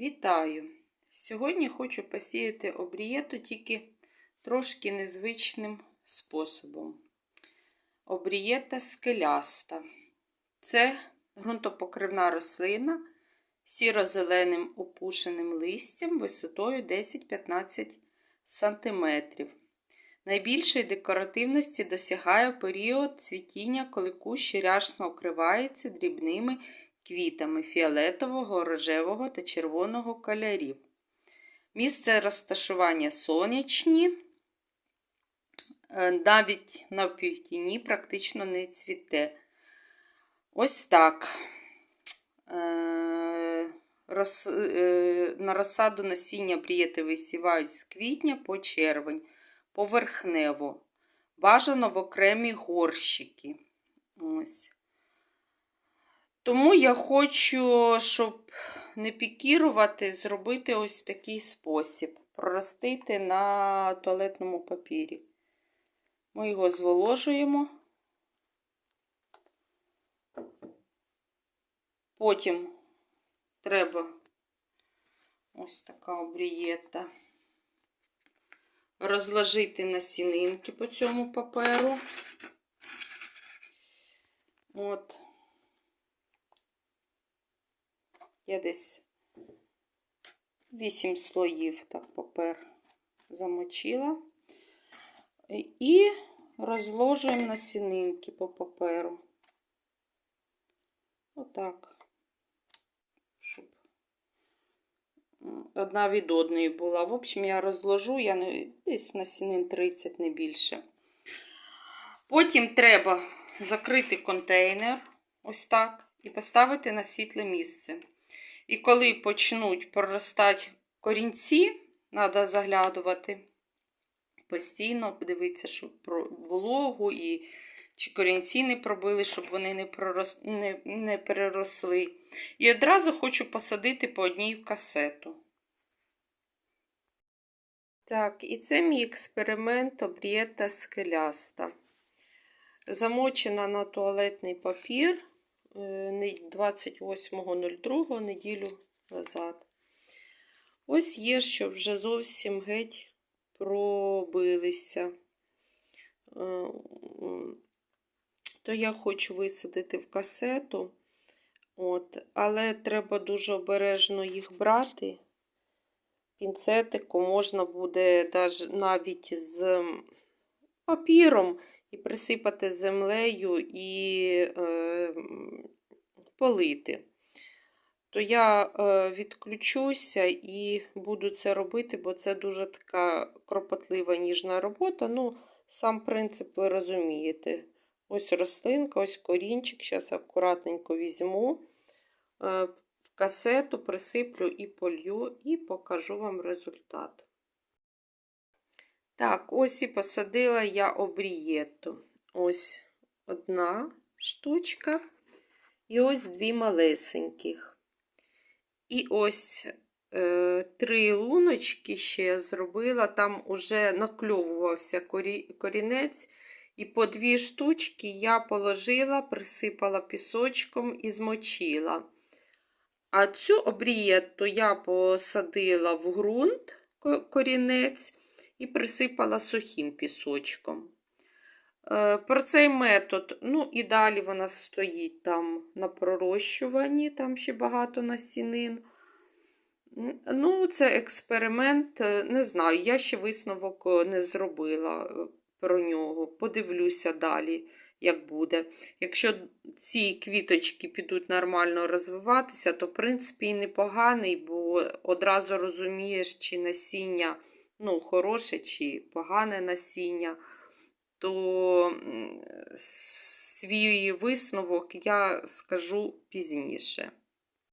Вітаю! Сьогодні хочу посіяти обрієту тільки трошки незвичним способом. Обрієта скеляста. Це ґрунтопокривна рослина сіро-зеленим опушеним листям висотою 10-15 см. Найбільшої декоративності досягає період цвітіння, коли кущ рясно окривається дрібними квітами фіолетового, рожевого та червоного кольорів. Місце розташування сонячні, е, навіть на півтіні практично не цвіте. Ось так. Е, е, на розсаду насіння брієти висівають з квітня по червень, поверхнево. Бажано в окремі горщики. Ось. Тому я хочу, щоб не пікірувати, зробити ось такий спосіб. Проростити на туалетному папірі. Ми його зволожуємо. Потім треба ось така обрієта. Розложити насінинки по цьому паперу. От. Я десь 8 слоїв так папер замочила. І розложуємо насінинки по паперу. Отак. Щоб одна від одної була. В общем, я розложу, я не, десь насінин 30, не більше. Потім треба закрити контейнер, ось так, і поставити на світле місце. І коли почнуть проростати корінці, треба заглядувати постійно, подивитися, щоб вологу і чи корінці не пробили, щоб вони не, пророс... не, не переросли. І одразу хочу посадити по одній в касету. Так, і це мій експеримент обрієта скеляста. Замочена на туалетний папір. 28.02 неділю назад. Ось є, що вже зовсім геть пробилися. То я хочу висадити в касету, От, але треба дуже обережно їх брати. Пінцетику можна буде навіть з папіром і присипати землею і е, полити. То я е, відключуся і буду це робити, бо це дуже така кропотлива ніжна робота. Ну, сам принцип ви розумієте. Ось рослинка, ось корінчик. Зараз акуратненько візьму, е, в касету присиплю і полью, і покажу вам результат. Так, ось і посадила я обрієту. Ось одна штучка. І ось дві малесеньких. І ось е, три луночки ще я зробила, там уже накльовувався корі, корінець. І по дві штучки я положила, присипала пісочком і змочила. А цю обрієту я посадила в ґрунт корінець і присипала сухим пісочком. Е, про цей метод, ну і далі вона стоїть там на пророщуванні, там ще багато насінин. Ну, це експеримент, е, не знаю, я ще висновок е, не зробила про нього. Подивлюся далі, як буде. Якщо ці квіточки підуть нормально розвиватися, то, в принципі, і непоганий, бо одразу розумієш, чи насіння ну, хороше, чи погане насіння то свій висновок я скажу пізніше.